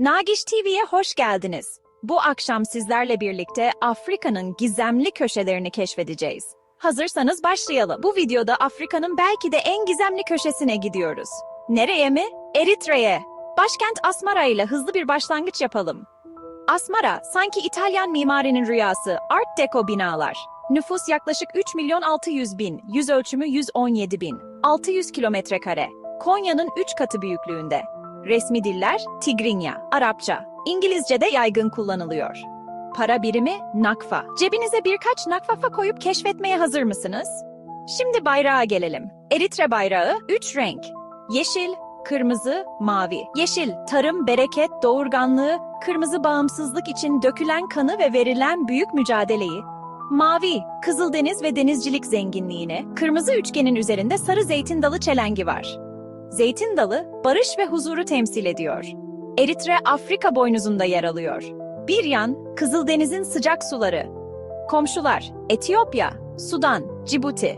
Nagiş TV'ye hoş geldiniz. Bu akşam sizlerle birlikte Afrika'nın gizemli köşelerini keşfedeceğiz. Hazırsanız başlayalım. Bu videoda Afrika'nın belki de en gizemli köşesine gidiyoruz. Nereye mi? Eritre'ye. Başkent Asmara ile hızlı bir başlangıç yapalım. Asmara, sanki İtalyan mimarinin rüyası, Art Deco binalar. Nüfus yaklaşık 3 milyon 600 bin, yüz ölçümü 117 bin, 600 kilometre kare. Konya'nın 3 katı büyüklüğünde. Resmi diller Tigrinya, Arapça, İngilizce de yaygın kullanılıyor. Para birimi nakfa. Cebinize birkaç nakfafa koyup keşfetmeye hazır mısınız? Şimdi bayrağa gelelim. Eritre bayrağı 3 renk. Yeşil, kırmızı, mavi. Yeşil, tarım, bereket, doğurganlığı, kırmızı bağımsızlık için dökülen kanı ve verilen büyük mücadeleyi, Mavi, Kızıldeniz ve denizcilik zenginliğini, kırmızı üçgenin üzerinde sarı zeytin dalı çelengi var. Zeytin dalı, barış ve huzuru temsil ediyor. Eritre, Afrika boynuzunda yer alıyor. Bir yan, Kızıldeniz'in sıcak suları. Komşular, Etiyopya, Sudan, Cibuti.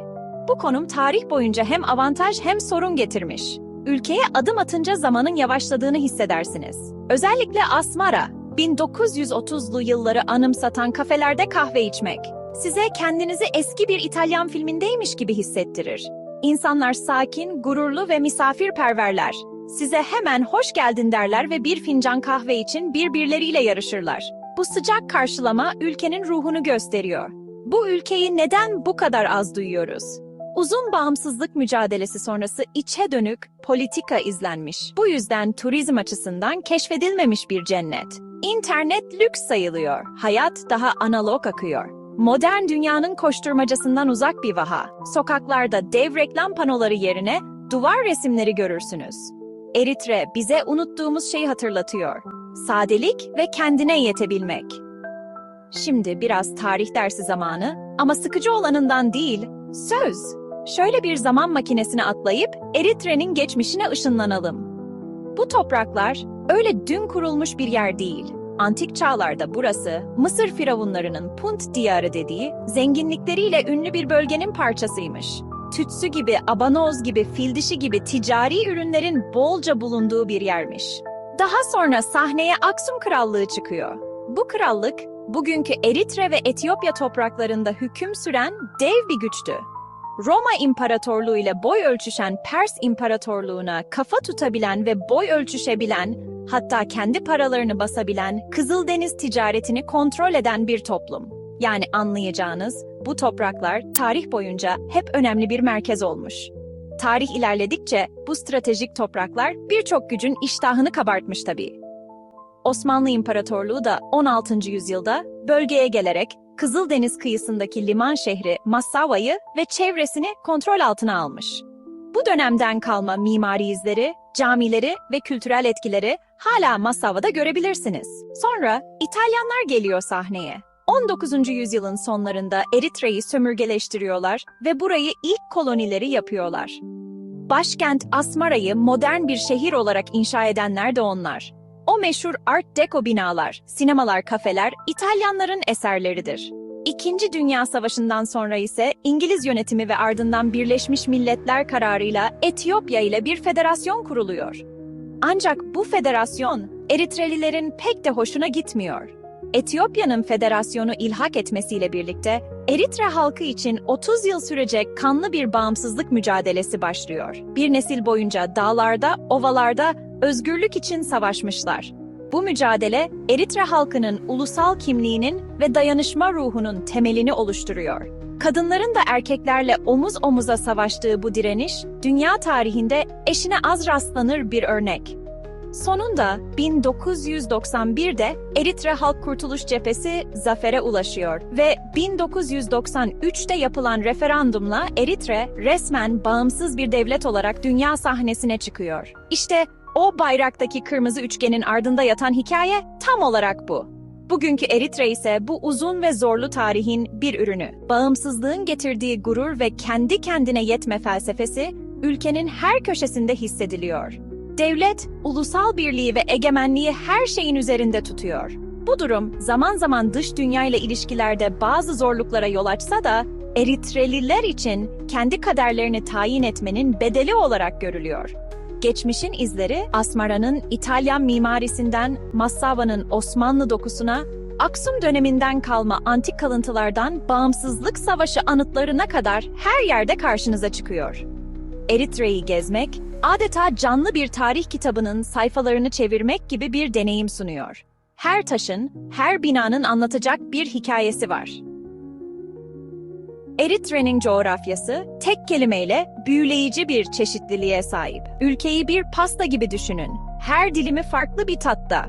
Bu konum tarih boyunca hem avantaj hem sorun getirmiş. Ülkeye adım atınca zamanın yavaşladığını hissedersiniz. Özellikle Asmara, 1930'lu yılları anımsatan kafelerde kahve içmek. Size kendinizi eski bir İtalyan filmindeymiş gibi hissettirir. İnsanlar sakin, gururlu ve misafirperverler. Size hemen hoş geldin derler ve bir fincan kahve için birbirleriyle yarışırlar. Bu sıcak karşılama ülkenin ruhunu gösteriyor. Bu ülkeyi neden bu kadar az duyuyoruz? Uzun bağımsızlık mücadelesi sonrası içe dönük politika izlenmiş. Bu yüzden turizm açısından keşfedilmemiş bir cennet. İnternet lüks sayılıyor. Hayat daha analog akıyor. Modern dünyanın koşturmacasından uzak bir vaha. Sokaklarda dev reklam panoları yerine duvar resimleri görürsünüz. Eritre bize unuttuğumuz şeyi hatırlatıyor. Sadelik ve kendine yetebilmek. Şimdi biraz tarih dersi zamanı ama sıkıcı olanından değil, söz. Şöyle bir zaman makinesine atlayıp Eritre'nin geçmişine ışınlanalım. Bu topraklar öyle dün kurulmuş bir yer değil. Antik çağlarda burası Mısır firavunlarının Punt diyarı dediği zenginlikleriyle ünlü bir bölgenin parçasıymış. Tütsü gibi, abanoz gibi, fil dişi gibi ticari ürünlerin bolca bulunduğu bir yermiş. Daha sonra sahneye Aksum Krallığı çıkıyor. Bu krallık bugünkü Eritre ve Etiyopya topraklarında hüküm süren dev bir güçtü. Roma İmparatorluğu ile boy ölçüşen Pers İmparatorluğu'na kafa tutabilen ve boy ölçüşebilen, hatta kendi paralarını basabilen Kızıldeniz ticaretini kontrol eden bir toplum. Yani anlayacağınız bu topraklar tarih boyunca hep önemli bir merkez olmuş. Tarih ilerledikçe bu stratejik topraklar birçok gücün iştahını kabartmış tabii. Osmanlı İmparatorluğu da 16. yüzyılda bölgeye gelerek Kızıldeniz kıyısındaki liman şehri Massava'yı ve çevresini kontrol altına almış. Bu dönemden kalma mimari izleri, camileri ve kültürel etkileri hala Massava'da görebilirsiniz. Sonra İtalyanlar geliyor sahneye. 19. yüzyılın sonlarında Eritre'yi sömürgeleştiriyorlar ve burayı ilk kolonileri yapıyorlar. Başkent Asmara'yı modern bir şehir olarak inşa edenler de onlar. O meşhur Art Deco binalar, sinemalar, kafeler İtalyanların eserleridir. İkinci Dünya Savaşı'ndan sonra ise İngiliz yönetimi ve ardından Birleşmiş Milletler kararıyla Etiyopya ile bir federasyon kuruluyor. Ancak bu federasyon Eritrelilerin pek de hoşuna gitmiyor. Etiyopya'nın federasyonu ilhak etmesiyle birlikte Eritre halkı için 30 yıl sürecek kanlı bir bağımsızlık mücadelesi başlıyor. Bir nesil boyunca dağlarda, ovalarda özgürlük için savaşmışlar. Bu mücadele Eritre halkının ulusal kimliğinin ve dayanışma ruhunun temelini oluşturuyor. Kadınların da erkeklerle omuz omuza savaştığı bu direniş, dünya tarihinde eşine az rastlanır bir örnek. Sonunda 1991'de Eritre Halk Kurtuluş Cephesi zafere ulaşıyor ve 1993'te yapılan referandumla Eritre resmen bağımsız bir devlet olarak dünya sahnesine çıkıyor. İşte o bayraktaki kırmızı üçgenin ardında yatan hikaye tam olarak bu. Bugünkü Eritre ise bu uzun ve zorlu tarihin bir ürünü. Bağımsızlığın getirdiği gurur ve kendi kendine yetme felsefesi ülkenin her köşesinde hissediliyor. Devlet, ulusal birliği ve egemenliği her şeyin üzerinde tutuyor. Bu durum zaman zaman dış dünya ile ilişkilerde bazı zorluklara yol açsa da Eritreliler için kendi kaderlerini tayin etmenin bedeli olarak görülüyor. Geçmişin izleri Asmara'nın İtalyan mimarisinden Massava'nın Osmanlı dokusuna, Aksum döneminden kalma antik kalıntılardan bağımsızlık savaşı anıtlarına kadar her yerde karşınıza çıkıyor. Eritre'yi gezmek, adeta canlı bir tarih kitabının sayfalarını çevirmek gibi bir deneyim sunuyor. Her taşın, her binanın anlatacak bir hikayesi var. Eritre'nin coğrafyası tek kelimeyle büyüleyici bir çeşitliliğe sahip. Ülkeyi bir pasta gibi düşünün. Her dilimi farklı bir tatta.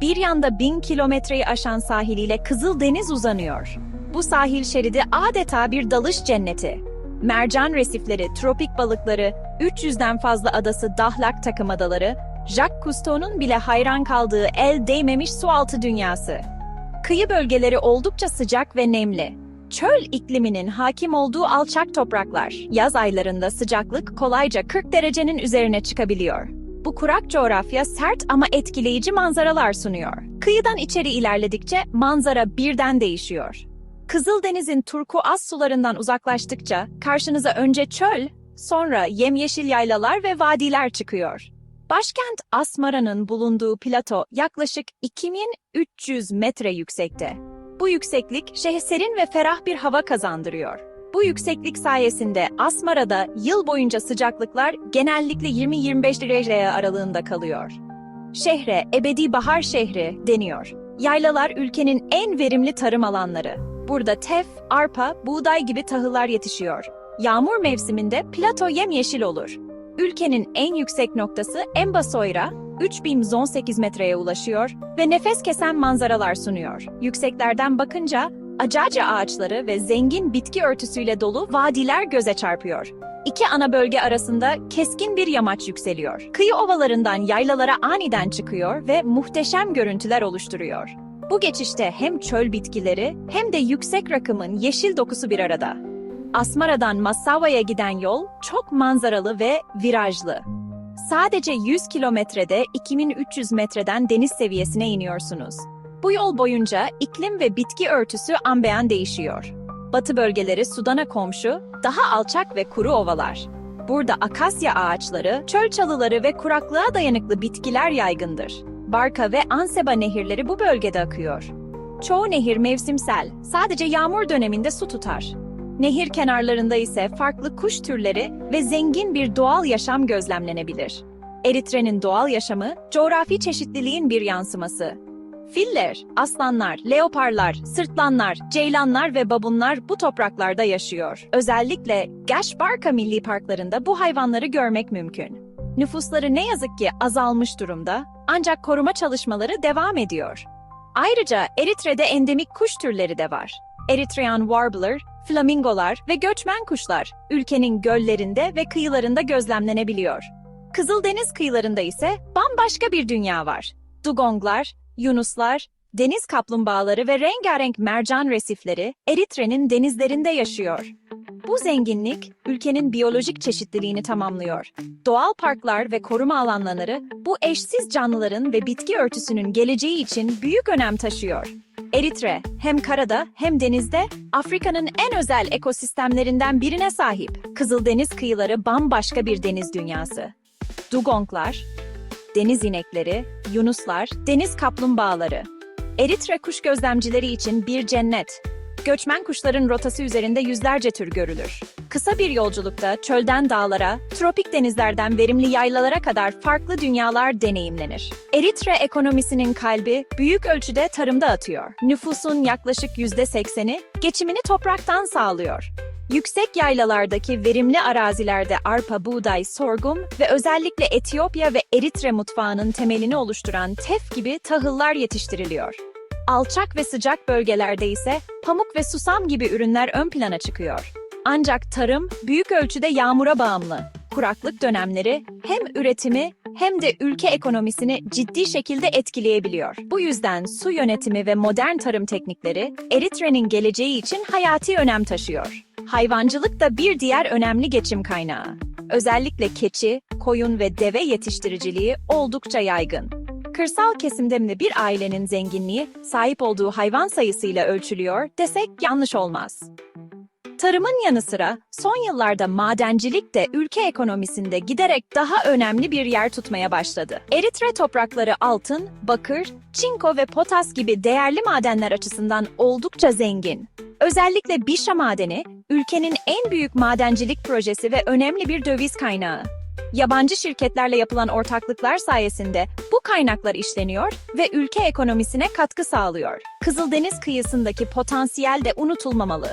Bir yanda bin kilometreyi aşan sahiliyle Kızıldeniz uzanıyor. Bu sahil şeridi adeta bir dalış cenneti. Mercan resifleri, tropik balıkları, 300'den fazla adası Dahlak takım adaları, Jacques Cousteau'nun bile hayran kaldığı el değmemiş sualtı dünyası. Kıyı bölgeleri oldukça sıcak ve nemli. Çöl ikliminin hakim olduğu alçak topraklar. Yaz aylarında sıcaklık kolayca 40 derecenin üzerine çıkabiliyor. Bu kurak coğrafya sert ama etkileyici manzaralar sunuyor. Kıyıdan içeri ilerledikçe manzara birden değişiyor. Kızıldeniz'in turkuaz sularından uzaklaştıkça karşınıza önce çöl, sonra yemyeşil yaylalar ve vadiler çıkıyor. Başkent Asmara'nın bulunduğu plato yaklaşık 2300 metre yüksekte. Bu yükseklik şehre serin ve ferah bir hava kazandırıyor. Bu yükseklik sayesinde Asmara'da yıl boyunca sıcaklıklar genellikle 20-25 derece aralığında kalıyor. Şehre ebedi bahar şehri deniyor. Yaylalar ülkenin en verimli tarım alanları. Burada tef, arpa, buğday gibi tahıllar yetişiyor. Yağmur mevsiminde plato yemyeşil olur. Ülkenin en yüksek noktası Embasoyra, 3018 metreye ulaşıyor ve nefes kesen manzaralar sunuyor. Yükseklerden bakınca acaca ağaçları ve zengin bitki örtüsüyle dolu vadiler göze çarpıyor. İki ana bölge arasında keskin bir yamaç yükseliyor. Kıyı ovalarından yaylalara aniden çıkıyor ve muhteşem görüntüler oluşturuyor. Bu geçişte hem çöl bitkileri hem de yüksek rakımın yeşil dokusu bir arada. Asmara'dan Massava'ya giden yol çok manzaralı ve virajlı. Sadece 100 kilometrede 2300 metreden deniz seviyesine iniyorsunuz. Bu yol boyunca iklim ve bitki örtüsü ambeyan değişiyor. Batı bölgeleri Sudan'a komşu, daha alçak ve kuru ovalar. Burada akasya ağaçları, çöl çalıları ve kuraklığa dayanıklı bitkiler yaygındır. Barka ve Anseba nehirleri bu bölgede akıyor. Çoğu nehir mevsimsel, sadece yağmur döneminde su tutar. Nehir kenarlarında ise farklı kuş türleri ve zengin bir doğal yaşam gözlemlenebilir. Eritre'nin doğal yaşamı, coğrafi çeşitliliğin bir yansıması. Filler, aslanlar, leoparlar, sırtlanlar, ceylanlar ve babunlar bu topraklarda yaşıyor. Özellikle Gashbarka Milli Parklarında bu hayvanları görmek mümkün. Nüfusları ne yazık ki azalmış durumda, ancak koruma çalışmaları devam ediyor. Ayrıca Eritre'de endemik kuş türleri de var. Eritrean warbler, flamingolar ve göçmen kuşlar ülkenin göllerinde ve kıyılarında gözlemlenebiliyor. Kızıldeniz kıyılarında ise bambaşka bir dünya var. Dugonglar, yunuslar, deniz kaplumbağaları ve rengarenk mercan resifleri Eritre'nin denizlerinde yaşıyor. Bu zenginlik ülkenin biyolojik çeşitliliğini tamamlıyor. Doğal parklar ve koruma alanları bu eşsiz canlıların ve bitki örtüsünün geleceği için büyük önem taşıyor. Eritre hem karada hem denizde Afrika'nın en özel ekosistemlerinden birine sahip. Kızıldeniz kıyıları bambaşka bir deniz dünyası. Dugonglar, deniz inekleri, yunuslar, deniz kaplumbağaları. Eritre kuş gözlemcileri için bir cennet. Göçmen kuşların rotası üzerinde yüzlerce tür görülür. Kısa bir yolculukta çölden dağlara, tropik denizlerden verimli yaylalara kadar farklı dünyalar deneyimlenir. Eritre ekonomisinin kalbi büyük ölçüde tarımda atıyor. Nüfusun yaklaşık %80'i geçimini topraktan sağlıyor. Yüksek yaylalardaki verimli arazilerde arpa, buğday, sorgum ve özellikle Etiyopya ve Eritre mutfağının temelini oluşturan tef gibi tahıllar yetiştiriliyor. Alçak ve sıcak bölgelerde ise pamuk ve susam gibi ürünler ön plana çıkıyor. Ancak tarım büyük ölçüde yağmura bağımlı. Kuraklık dönemleri hem üretimi hem de ülke ekonomisini ciddi şekilde etkileyebiliyor. Bu yüzden su yönetimi ve modern tarım teknikleri Eritre'nin geleceği için hayati önem taşıyor. Hayvancılık da bir diğer önemli geçim kaynağı. Özellikle keçi, koyun ve deve yetiştiriciliği oldukça yaygın. Kırsal kesimde bir ailenin zenginliği sahip olduğu hayvan sayısıyla ölçülüyor desek yanlış olmaz. Tarımın yanı sıra son yıllarda madencilik de ülke ekonomisinde giderek daha önemli bir yer tutmaya başladı. Eritre toprakları altın, bakır, çinko ve potas gibi değerli madenler açısından oldukça zengin. Özellikle Bişa madeni, ülkenin en büyük madencilik projesi ve önemli bir döviz kaynağı. Yabancı şirketlerle yapılan ortaklıklar sayesinde bu kaynaklar işleniyor ve ülke ekonomisine katkı sağlıyor. Kızıldeniz kıyısındaki potansiyel de unutulmamalı.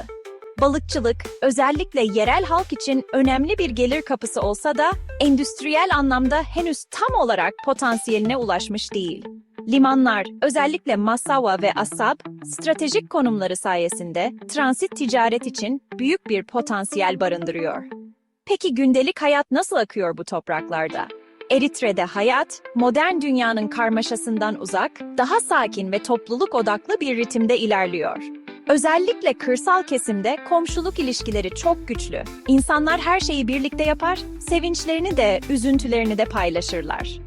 Balıkçılık, özellikle yerel halk için önemli bir gelir kapısı olsa da endüstriyel anlamda henüz tam olarak potansiyeline ulaşmış değil. Limanlar, özellikle Massawa ve Assab, stratejik konumları sayesinde transit ticaret için büyük bir potansiyel barındırıyor. Peki gündelik hayat nasıl akıyor bu topraklarda? Eritre'de hayat, modern dünyanın karmaşasından uzak, daha sakin ve topluluk odaklı bir ritimde ilerliyor. Özellikle kırsal kesimde komşuluk ilişkileri çok güçlü. İnsanlar her şeyi birlikte yapar, sevinçlerini de, üzüntülerini de paylaşırlar.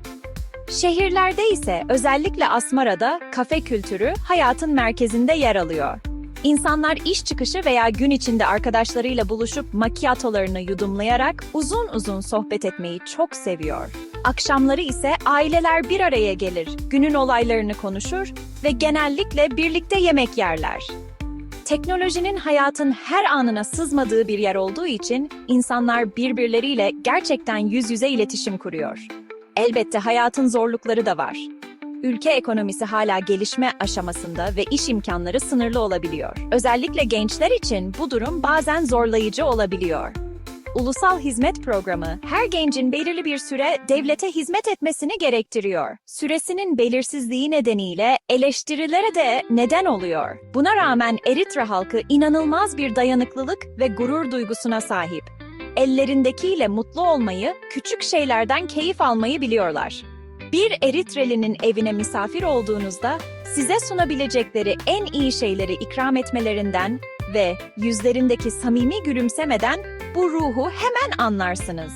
Şehirlerde ise özellikle Asmara'da kafe kültürü hayatın merkezinde yer alıyor. İnsanlar iş çıkışı veya gün içinde arkadaşlarıyla buluşup macchiatolarını yudumlayarak uzun uzun sohbet etmeyi çok seviyor. Akşamları ise aileler bir araya gelir, günün olaylarını konuşur ve genellikle birlikte yemek yerler. Teknolojinin hayatın her anına sızmadığı bir yer olduğu için insanlar birbirleriyle gerçekten yüz yüze iletişim kuruyor. Elbette hayatın zorlukları da var. Ülke ekonomisi hala gelişme aşamasında ve iş imkanları sınırlı olabiliyor. Özellikle gençler için bu durum bazen zorlayıcı olabiliyor. Ulusal Hizmet Programı her gencin belirli bir süre devlete hizmet etmesini gerektiriyor. Süresinin belirsizliği nedeniyle eleştirilere de neden oluyor. Buna rağmen Eritre halkı inanılmaz bir dayanıklılık ve gurur duygusuna sahip. Ellerindekiyle mutlu olmayı, küçük şeylerden keyif almayı biliyorlar. Bir Eritrelinin evine misafir olduğunuzda size sunabilecekleri en iyi şeyleri ikram etmelerinden ve yüzlerindeki samimi gülümsemeden bu ruhu hemen anlarsınız.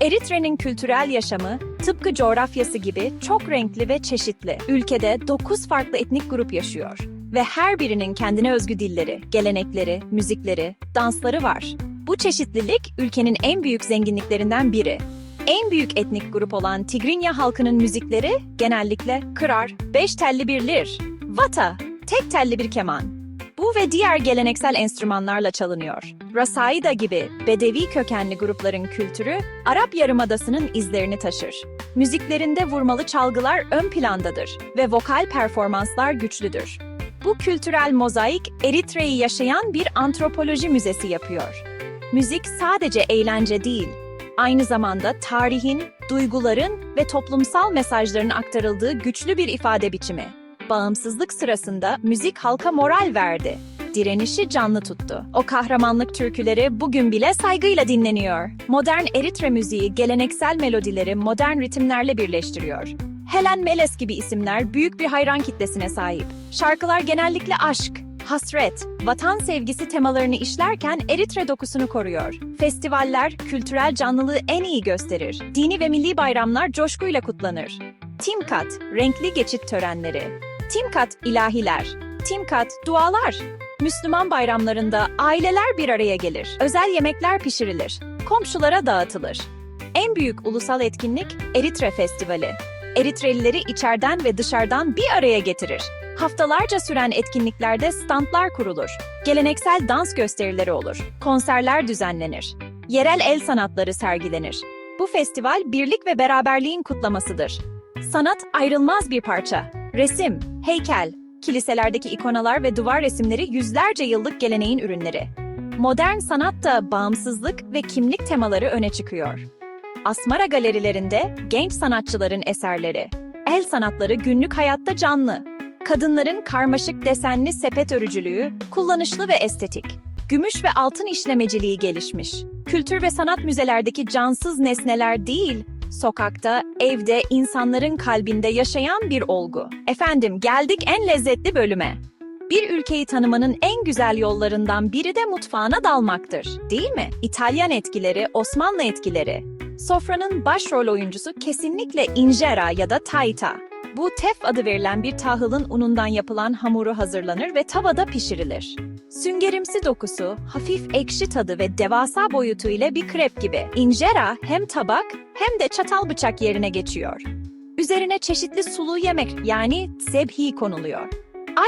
Eritre'nin kültürel yaşamı tıpkı coğrafyası gibi çok renkli ve çeşitli. Ülkede 9 farklı etnik grup yaşıyor ve her birinin kendine özgü dilleri, gelenekleri, müzikleri, dansları var. Bu çeşitlilik ülkenin en büyük zenginliklerinden biri. En büyük etnik grup olan Tigrinya halkının müzikleri genellikle kırar, beş telli bir lir, vata, tek telli bir keman. Bu ve diğer geleneksel enstrümanlarla çalınıyor. Rasaida gibi Bedevi kökenli grupların kültürü Arap Yarımadası'nın izlerini taşır. Müziklerinde vurmalı çalgılar ön plandadır ve vokal performanslar güçlüdür. Bu kültürel mozaik Eritre'yi yaşayan bir antropoloji müzesi yapıyor. Müzik sadece eğlence değil, aynı zamanda tarihin, duyguların ve toplumsal mesajların aktarıldığı güçlü bir ifade biçimi. Bağımsızlık sırasında müzik halka moral verdi. Direnişi canlı tuttu. O kahramanlık türküleri bugün bile saygıyla dinleniyor. Modern Eritre müziği geleneksel melodileri modern ritimlerle birleştiriyor. Helen Meles gibi isimler büyük bir hayran kitlesine sahip. Şarkılar genellikle aşk, hasret, vatan sevgisi temalarını işlerken Eritre dokusunu koruyor. Festivaller kültürel canlılığı en iyi gösterir. Dini ve milli bayramlar coşkuyla kutlanır. Timkat, renkli geçit törenleri. Timkat, ilahiler. Timkat, dualar. Müslüman bayramlarında aileler bir araya gelir. Özel yemekler pişirilir. Komşulara dağıtılır. En büyük ulusal etkinlik Eritre Festivali. Eritrelileri içeriden ve dışarıdan bir araya getirir. Haftalarca süren etkinliklerde standlar kurulur. Geleneksel dans gösterileri olur. Konserler düzenlenir. Yerel el sanatları sergilenir. Bu festival birlik ve beraberliğin kutlamasıdır. Sanat ayrılmaz bir parça. Resim, heykel, kiliselerdeki ikonalar ve duvar resimleri yüzlerce yıllık geleneğin ürünleri. Modern sanatta bağımsızlık ve kimlik temaları öne çıkıyor. Asmara galerilerinde genç sanatçıların eserleri. El sanatları günlük hayatta canlı. Kadınların karmaşık desenli sepet örücülüğü, kullanışlı ve estetik. Gümüş ve altın işlemeciliği gelişmiş. Kültür ve sanat müzelerdeki cansız nesneler değil, sokakta, evde, insanların kalbinde yaşayan bir olgu. Efendim, geldik en lezzetli bölüme. Bir ülkeyi tanımanın en güzel yollarından biri de mutfağına dalmaktır, değil mi? İtalyan etkileri, Osmanlı etkileri. Sofranın başrol oyuncusu kesinlikle injera ya da taita. Bu tef adı verilen bir tahılın unundan yapılan hamuru hazırlanır ve tavada pişirilir. Süngerimsi dokusu, hafif ekşi tadı ve devasa boyutu ile bir krep gibi. Injera hem tabak hem de çatal bıçak yerine geçiyor. Üzerine çeşitli sulu yemek yani sebhi konuluyor.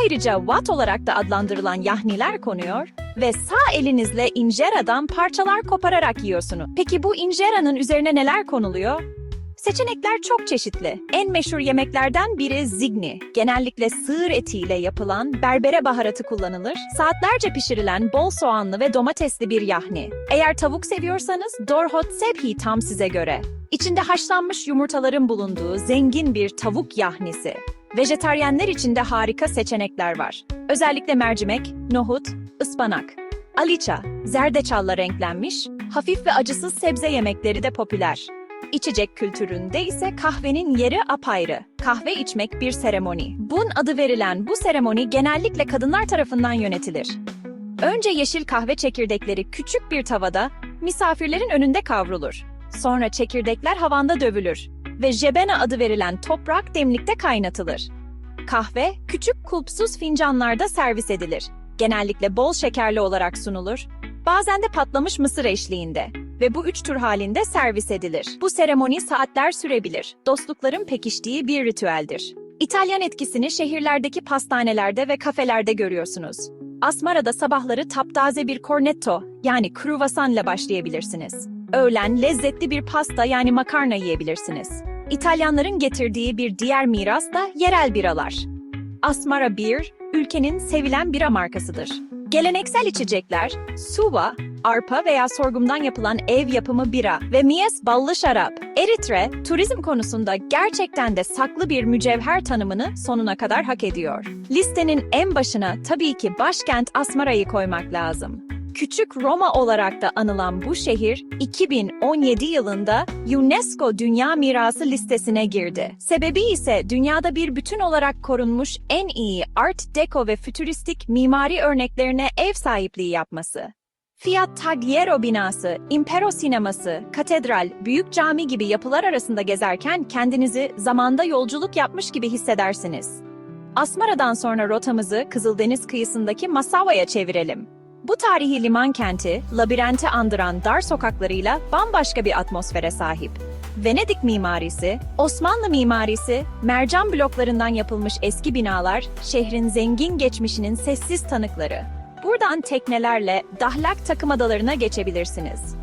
Ayrıca wat olarak da adlandırılan yahniler konuyor ve sağ elinizle injeradan parçalar kopararak yiyorsunuz. Peki bu injeranın üzerine neler konuluyor? Seçenekler çok çeşitli. En meşhur yemeklerden biri zigni. Genellikle sığır etiyle yapılan berbere baharatı kullanılır. Saatlerce pişirilen bol soğanlı ve domatesli bir yahni. Eğer tavuk seviyorsanız dorhot sebhi tam size göre. İçinde haşlanmış yumurtaların bulunduğu zengin bir tavuk yahnisi. Vejetaryenler için de harika seçenekler var. Özellikle mercimek, nohut, ıspanak. Aliça, zerdeçalla renklenmiş, hafif ve acısız sebze yemekleri de popüler. İçecek kültüründe ise kahvenin yeri apayrı. Kahve içmek bir seremoni. Bun adı verilen bu seremoni genellikle kadınlar tarafından yönetilir. Önce yeşil kahve çekirdekleri küçük bir tavada misafirlerin önünde kavrulur. Sonra çekirdekler havanda dövülür ve jebena adı verilen toprak demlikte kaynatılır. Kahve küçük kulpsuz fincanlarda servis edilir. Genellikle bol şekerli olarak sunulur. Bazen de patlamış mısır eşliğinde ve bu üç tür halinde servis edilir. Bu seremoni saatler sürebilir. Dostlukların pekiştiği bir ritüeldir. İtalyan etkisini şehirlerdeki pastanelerde ve kafelerde görüyorsunuz. Asmara'da sabahları taptaze bir cornetto yani kruvasanla başlayabilirsiniz. Öğlen lezzetli bir pasta yani makarna yiyebilirsiniz. İtalyanların getirdiği bir diğer miras da yerel biralar. Asmara Beer, ülkenin sevilen bira markasıdır. Geleneksel içecekler, suva, arpa veya sorgumdan yapılan ev yapımı bira ve mies ballı şarap. Eritre, turizm konusunda gerçekten de saklı bir mücevher tanımını sonuna kadar hak ediyor. Listenin en başına tabii ki başkent Asmara'yı koymak lazım. Küçük Roma olarak da anılan bu şehir 2017 yılında UNESCO Dünya Mirası listesine girdi. Sebebi ise dünyada bir bütün olarak korunmuş en iyi Art Deco ve fütüristik mimari örneklerine ev sahipliği yapması. Fiat Tagliero binası, Impero sineması, katedral, büyük cami gibi yapılar arasında gezerken kendinizi zamanda yolculuk yapmış gibi hissedersiniz. Asmara'dan sonra rotamızı Kızıldeniz kıyısındaki Masava'ya çevirelim. Bu tarihi liman kenti, labirente andıran dar sokaklarıyla bambaşka bir atmosfere sahip. Venedik mimarisi, Osmanlı mimarisi, mercan bloklarından yapılmış eski binalar, şehrin zengin geçmişinin sessiz tanıkları. Buradan teknelerle Dahlak takım adalarına geçebilirsiniz.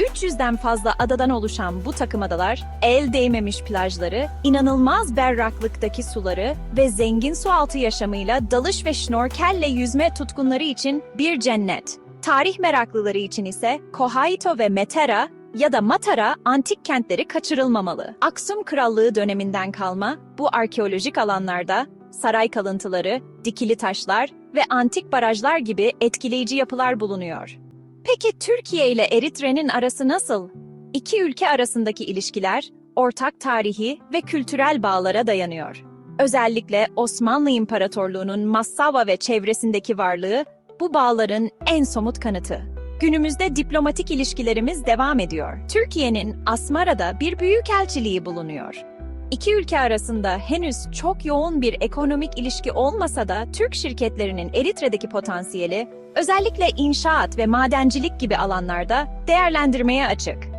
300'den fazla adadan oluşan bu takım adalar, el değmemiş plajları, inanılmaz berraklıktaki suları ve zengin sualtı yaşamıyla dalış ve şnorkelle yüzme tutkunları için bir cennet. Tarih meraklıları için ise Kohaito ve Metera ya da Matara antik kentleri kaçırılmamalı. Aksum Krallığı döneminden kalma bu arkeolojik alanlarda saray kalıntıları, dikili taşlar ve antik barajlar gibi etkileyici yapılar bulunuyor. Peki Türkiye ile Eritre'nin arası nasıl? İki ülke arasındaki ilişkiler ortak tarihi ve kültürel bağlara dayanıyor. Özellikle Osmanlı İmparatorluğu'nun Massava ve çevresindeki varlığı bu bağların en somut kanıtı. Günümüzde diplomatik ilişkilerimiz devam ediyor. Türkiye'nin Asmara'da bir büyükelçiliği bulunuyor. İki ülke arasında henüz çok yoğun bir ekonomik ilişki olmasa da Türk şirketlerinin Eritre'deki potansiyeli özellikle inşaat ve madencilik gibi alanlarda değerlendirmeye açık.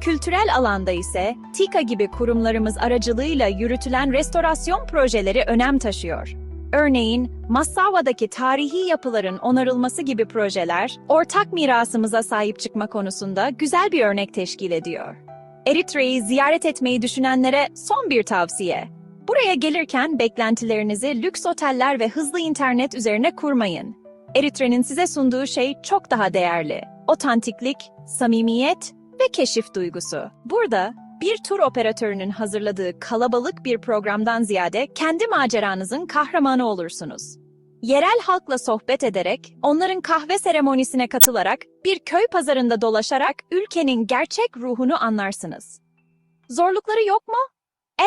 Kültürel alanda ise TİKA gibi kurumlarımız aracılığıyla yürütülen restorasyon projeleri önem taşıyor. Örneğin, Massava'daki tarihi yapıların onarılması gibi projeler, ortak mirasımıza sahip çıkma konusunda güzel bir örnek teşkil ediyor. Eritre'yi ziyaret etmeyi düşünenlere son bir tavsiye. Buraya gelirken beklentilerinizi lüks oteller ve hızlı internet üzerine kurmayın. Eritre'nin size sunduğu şey çok daha değerli. Otantiklik, samimiyet ve keşif duygusu. Burada bir tur operatörünün hazırladığı kalabalık bir programdan ziyade kendi maceranızın kahramanı olursunuz. Yerel halkla sohbet ederek, onların kahve seremonisine katılarak, bir köy pazarında dolaşarak ülkenin gerçek ruhunu anlarsınız. Zorlukları yok mu?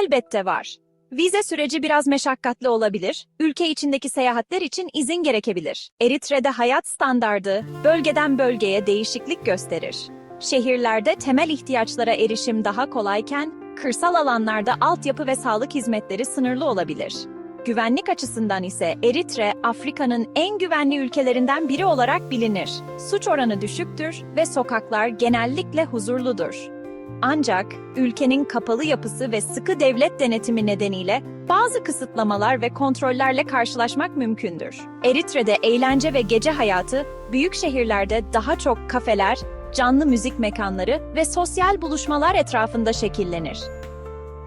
Elbette var. Vize süreci biraz meşakkatli olabilir, ülke içindeki seyahatler için izin gerekebilir. Eritre'de hayat standardı bölgeden bölgeye değişiklik gösterir. Şehirlerde temel ihtiyaçlara erişim daha kolayken, kırsal alanlarda altyapı ve sağlık hizmetleri sınırlı olabilir. Güvenlik açısından ise Eritre, Afrika'nın en güvenli ülkelerinden biri olarak bilinir. Suç oranı düşüktür ve sokaklar genellikle huzurludur. Ancak ülkenin kapalı yapısı ve sıkı devlet denetimi nedeniyle bazı kısıtlamalar ve kontrollerle karşılaşmak mümkündür. Eritre'de eğlence ve gece hayatı büyük şehirlerde daha çok kafeler, canlı müzik mekanları ve sosyal buluşmalar etrafında şekillenir.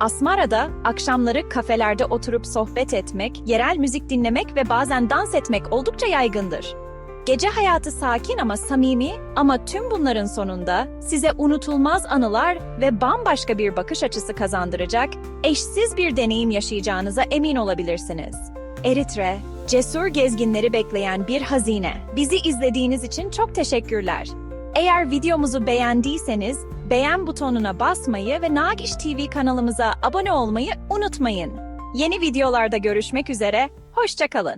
Asmara'da akşamları kafelerde oturup sohbet etmek, yerel müzik dinlemek ve bazen dans etmek oldukça yaygındır. Gece hayatı sakin ama samimi ama tüm bunların sonunda size unutulmaz anılar ve bambaşka bir bakış açısı kazandıracak, eşsiz bir deneyim yaşayacağınıza emin olabilirsiniz. Eritre, cesur gezginleri bekleyen bir hazine. Bizi izlediğiniz için çok teşekkürler. Eğer videomuzu beğendiyseniz beğen butonuna basmayı ve Nagiş TV kanalımıza abone olmayı unutmayın. Yeni videolarda görüşmek üzere, hoşçakalın.